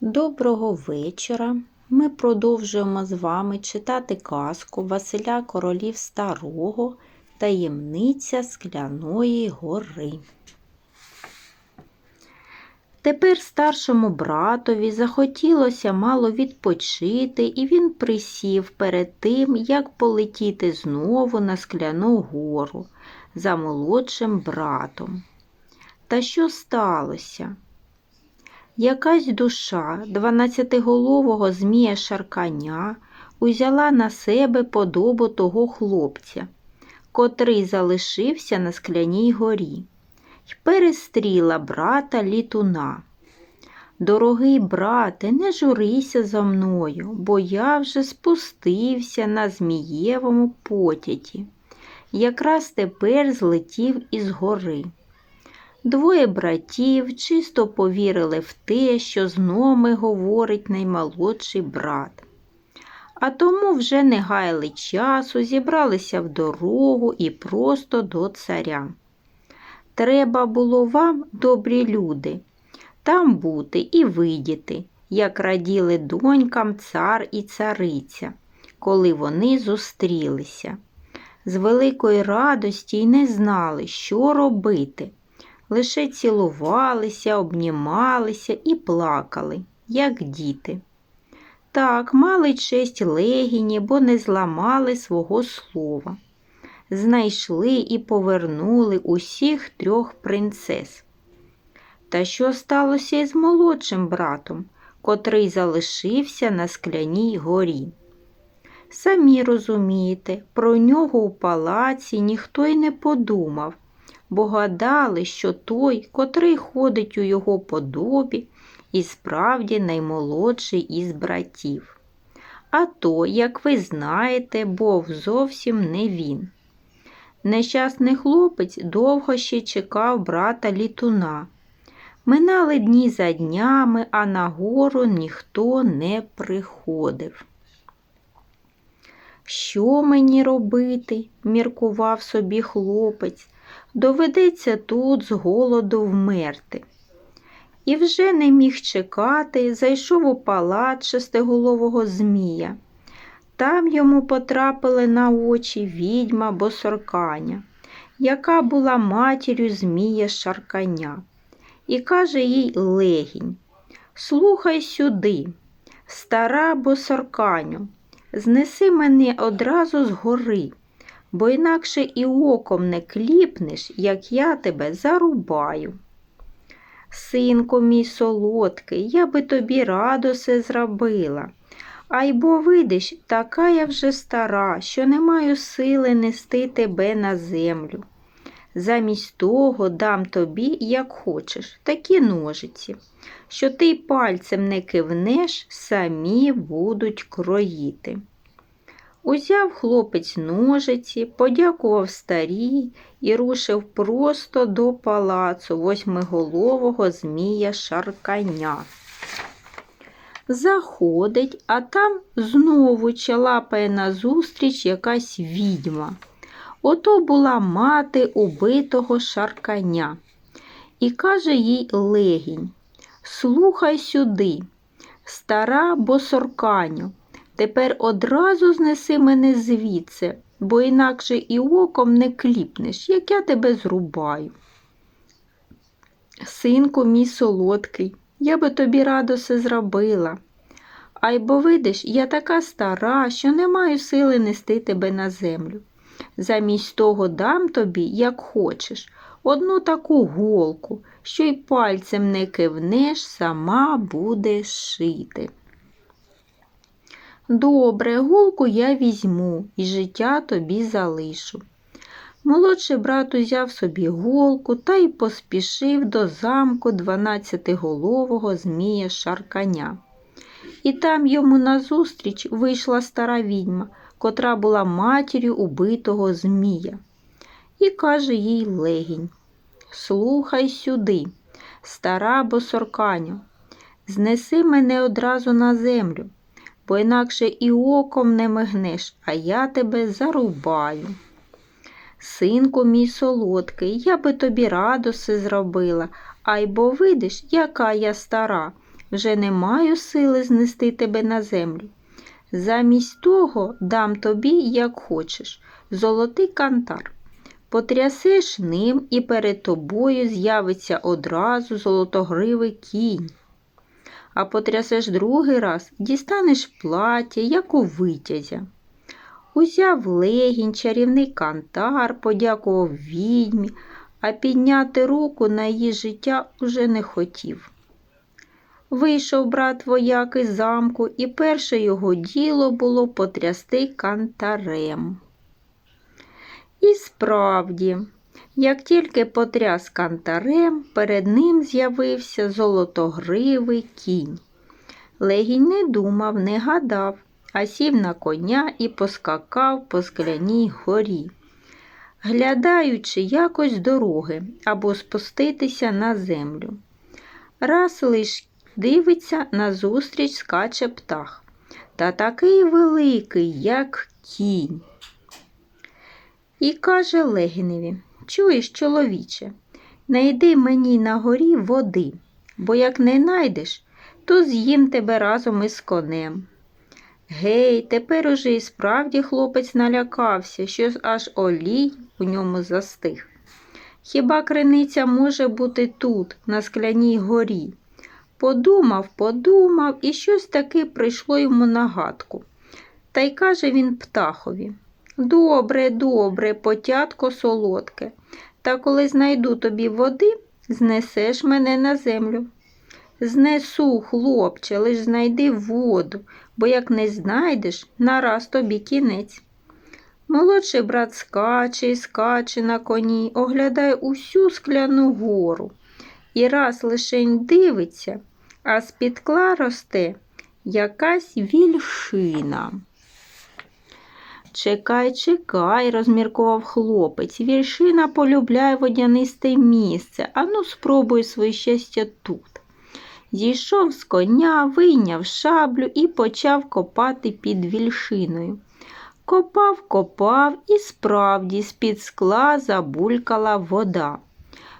Доброго вечора. Ми продовжуємо з вами читати казку Василя Королів Старого Таємниця Скляної гори. Тепер старшому братові захотілося мало відпочити, і він присів перед тим, як полетіти знову на скляну гору за молодшим братом. Та що сталося? Якась душа дванадцятиголового змія Шарканя узяла на себе подобу того хлопця, котрий залишився на скляній горі, й перестріла брата літуна. Дорогий брате, не журися за мною, бо я вже спустився на змієвому потяті. Якраз тепер злетів із гори. Двоє братів чисто повірили в те, що з ними говорить наймолодший брат. А тому вже не гаяли часу, зібралися в дорогу і просто до царя. Треба було вам, добрі люди, там бути і видіти, як раділи донькам цар і цариця, коли вони зустрілися. З великої радості й не знали, що робити лише цілувалися, обнімалися і плакали, як діти. Так, мали честь легіні, бо не зламали свого слова. Знайшли і повернули усіх трьох принцес. Та що сталося із молодшим братом, котрий залишився на скляній горі? Самі розумієте, про нього у палаці ніхто й не подумав бо гадали, що той, котрий ходить у його подобі, і справді наймолодший із братів. А то, як ви знаєте, був зовсім не він. Нещасний хлопець довго ще чекав брата літуна. Минали дні за днями, а на гору ніхто не приходив. Що мені робити? міркував собі хлопець доведеться тут з голоду вмерти. І вже не міг чекати, зайшов у палац шестиголового Змія. Там йому потрапили на очі відьма босорканя, яка була матір'ю Змія Шарканя, і каже їй легінь Слухай сюди, стара босорканю, знеси мене одразу з гори, бо інакше і оком не кліпнеш, як я тебе зарубаю. Синку мій солодкий, я би тобі радо все зробила. Ай бо видиш, така я вже стара, що не маю сили нести тебе на землю. Замість того дам тобі, як хочеш, такі ножиці, що ти пальцем не кивнеш, самі будуть кроїти. Узяв хлопець ножиці, подякував старій і рушив просто до палацу восьмиголового Змія Шарканя. Заходить, а там знову чалапає назустріч якась відьма. Ото була мати убитого шарканя. І каже їй легінь Слухай сюди, стара босорканю, Тепер одразу знеси мене звідси, бо інакше і оком не кліпнеш, як я тебе зрубаю. Синку мій солодкий, я би тобі радо все зробила. Ай бо видиш, я така стара, що не маю сили нести тебе на землю. Замість того дам тобі, як хочеш, одну таку голку, що й пальцем не кивнеш, сама будеш шити. Добре, гулку я візьму і життя тобі залишу. Молодший брат узяв собі голку та й поспішив до замку дванадцятиголового Змія Шарканя. І там йому назустріч вийшла стара відьма, котра була матір'ю убитого Змія. І каже їй легінь Слухай сюди, стара босорканю, знеси мене одразу на землю бо інакше і оком не мигнеш, а я тебе зарубаю. Синку мій солодкий, я би тобі радоси зробила, ай бо видиш, яка я стара, вже не маю сили знести тебе на землю. Замість того дам тобі, як хочеш, золотий кантар. Потрясеш ним, і перед тобою з'явиться одразу золотогривий кінь. А потрясеш другий раз, дістанеш плаття, як у витязя. Узяв легінь, чарівний кантар, подякував відьмі, а підняти руку на її життя уже не хотів. Вийшов брат вояк із замку, і перше його діло було потрясти кантарем. І справді, як тільки потряс кантарем, перед ним з'явився золотогривий кінь. Легінь не думав, не гадав, а сів на коня і поскакав по скляній горі, глядаючи якось дороги або спуститися на землю. Раз лиш дивиться, назустріч скаче птах, та такий великий, як кінь. І каже Легіневі Чуєш, чоловіче, найди мені на горі води, бо як не найдеш, то з'їм тебе разом із конем. Гей, тепер уже і справді хлопець налякався, що аж олій у ньому застиг. Хіба криниця може бути тут, на скляній горі? Подумав, подумав, і щось таки прийшло йому на гадку. Та й каже він птахові Добре, добре, потятко солодке, та коли знайду тобі води, знесеш мене на землю. Знесу, хлопче, лиш знайди воду, бо як не знайдеш, нараз тобі кінець. Молодший брат скаче і скаче на коні, оглядає усю скляну гору. І раз лишень дивиться, а з-під кла росте якась вільшина. Чекай, чекай, розміркував хлопець. Вільшина полюбляє водянисте місце. Ану, спробуй своє щастя тут. Зійшов з коня, вийняв шаблю і почав копати під вільшиною. Копав, копав і справді з-під скла забулькала вода.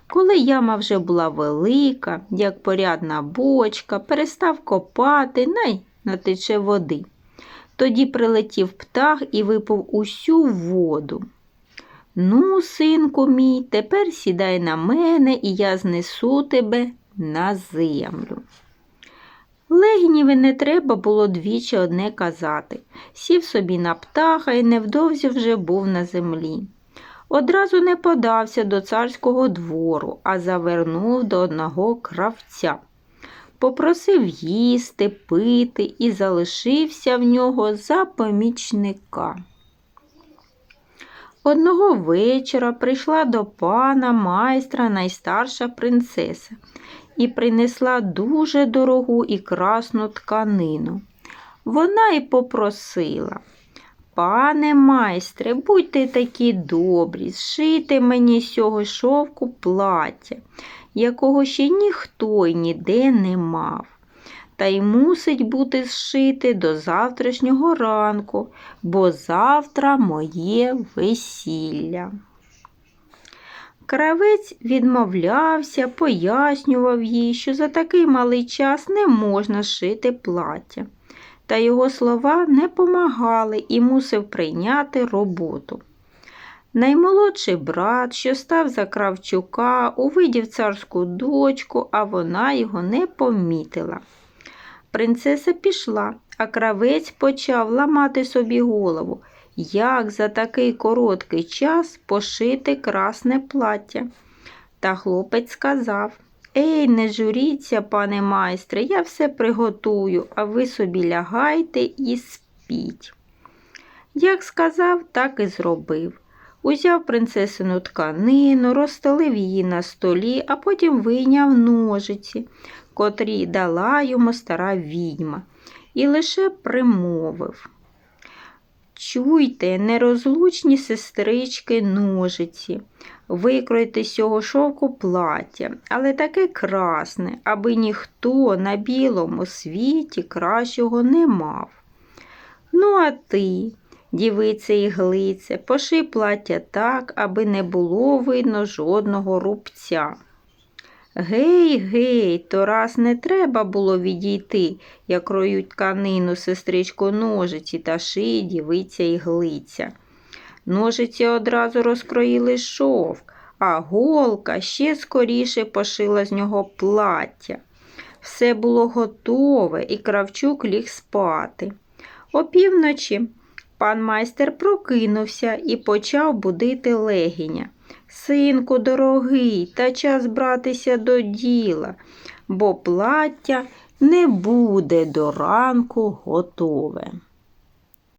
Коли яма вже була велика, як порядна бочка, перестав копати, най натече води. Тоді прилетів птах і випив усю воду. Ну, синку мій, тепер сідай на мене, і я знесу тебе на землю. Легінєві не треба було двічі одне казати. Сів собі на птаха і невдовзі вже був на землі. Одразу не подався до царського двору, а завернув до одного кравця. Попросив їсти, пити і залишився в нього за помічника. Одного вечора прийшла до пана майстра найстарша принцеса і принесла дуже дорогу і красну тканину. Вона й попросила. Пане майстре, будьте такі добрі, зшийте мені з цього шовку плаття, якого ще ніхто й ніде не мав. Та й мусить бути зшити до завтрашнього ранку, бо завтра моє весілля. Кравець відмовлявся, пояснював їй, що за такий малий час не можна шити плаття. Та його слова не помагали і мусив прийняти роботу. Наймолодший брат, що став за Кравчука, увидів царську дочку, а вона його не помітила. Принцеса пішла, а кравець почав ламати собі голову, як за такий короткий час пошити красне плаття. Та хлопець сказав Ей, не журіться, пане майстре, я все приготую, а ви собі лягайте і спіть. Як сказав, так і зробив. Узяв принцесину тканину, розстелив її на столі, а потім вийняв ножиці, котрі дала йому стара відьма, і лише примовив. Чуйте, нерозлучні сестрички ножиці, викройте з цього шовку плаття, але таке красне, аби ніхто на білому світі кращого не мав. Ну, а ти, дівице і глице, поши плаття так, аби не було видно жодного рубця. Гей, гей, то раз не треба було відійти, як роють тканину сестричко ножиці та шиї дівиця і глиця. Ножиці одразу розкроїли шовк, а голка ще скоріше пошила з нього плаття. Все було готове, і кравчук ліг спати. Опівночі пан майстер прокинувся і почав будити легіня. Синку дорогий, та час братися до діла, бо плаття не буде до ранку готове.